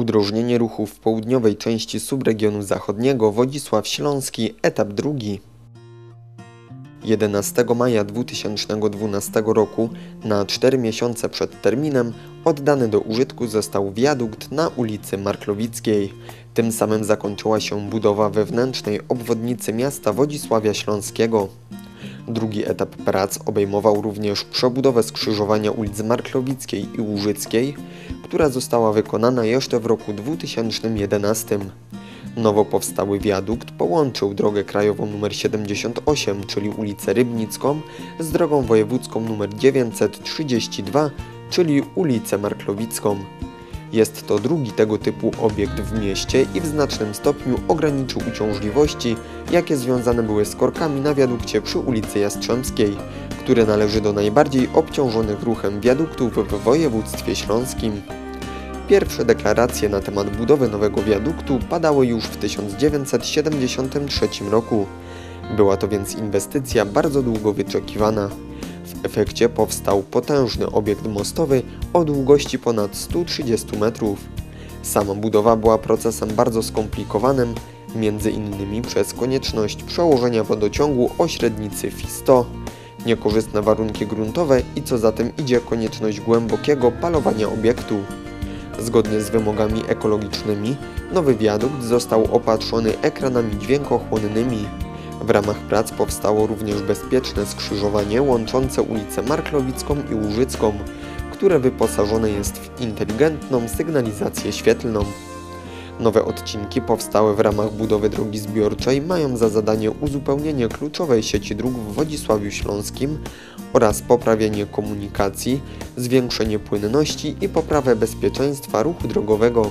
Udrożnienie ruchu w południowej części subregionu zachodniego Wodzisław Śląski, etap drugi. 11 maja 2012 roku, na 4 miesiące przed terminem, oddany do użytku został wiadukt na ulicy Marklowickiej. Tym samym zakończyła się budowa wewnętrznej obwodnicy miasta Wodzisławia Śląskiego. Drugi etap prac obejmował również przebudowę skrzyżowania ulic Marklowickiej i Łużyckiej, która została wykonana jeszcze w roku 2011. Nowo powstały wiadukt połączył drogę krajową nr 78, czyli ulicę Rybnicką, z drogą wojewódzką nr 932, czyli ulicę Marklowicką. Jest to drugi tego typu obiekt w mieście i w znacznym stopniu ograniczył uciążliwości, jakie związane były z korkami na wiadukcie przy ulicy Jastrzębskiej, który należy do najbardziej obciążonych ruchem wiaduktów w województwie śląskim. Pierwsze deklaracje na temat budowy nowego wiaduktu padały już w 1973 roku. Była to więc inwestycja bardzo długo wyczekiwana. W efekcie powstał potężny obiekt mostowy o długości ponad 130 metrów. Sama budowa była procesem bardzo skomplikowanym, między innymi przez konieczność przełożenia wodociągu o średnicy FI100, niekorzystne warunki gruntowe i co za tym idzie konieczność głębokiego palowania obiektu. Zgodnie z wymogami ekologicznymi, nowy wiadukt został opatrzony ekranami dźwiękochłonnymi. W ramach prac powstało również bezpieczne skrzyżowanie łączące ulicę Marklowicką i Łużycką, które wyposażone jest w inteligentną sygnalizację świetlną. Nowe odcinki powstałe w ramach budowy drogi zbiorczej mają za zadanie uzupełnienie kluczowej sieci dróg w Wodzisławiu Śląskim oraz poprawienie komunikacji, zwiększenie płynności i poprawę bezpieczeństwa ruchu drogowego.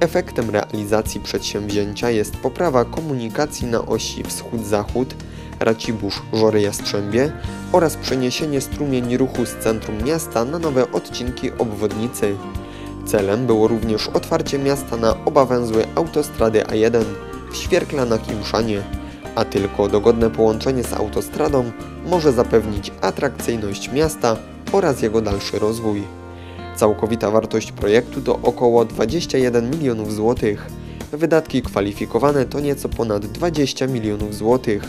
Efektem realizacji przedsięwzięcia jest poprawa komunikacji na osi wschód-zachód, Racibórz-Żory Jastrzębie oraz przeniesienie strumieni ruchu z centrum miasta na nowe odcinki obwodnicy. Celem było również otwarcie miasta na oba węzły autostrady A1 w Świerklanach i Mszanie, a tylko dogodne połączenie z autostradą może zapewnić atrakcyjność miasta oraz jego dalszy rozwój. Całkowita wartość projektu to około 21 milionów złotych. Wydatki kwalifikowane to nieco ponad 20 milionów złotych,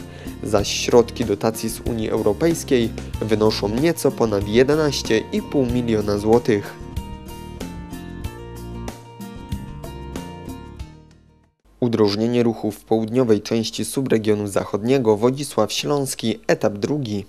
zaś środki dotacji z Unii Europejskiej wynoszą nieco ponad 11,5 miliona złotych. Udrożnienie ruchu w południowej części subregionu zachodniego Wodzisław Śląski, etap drugi.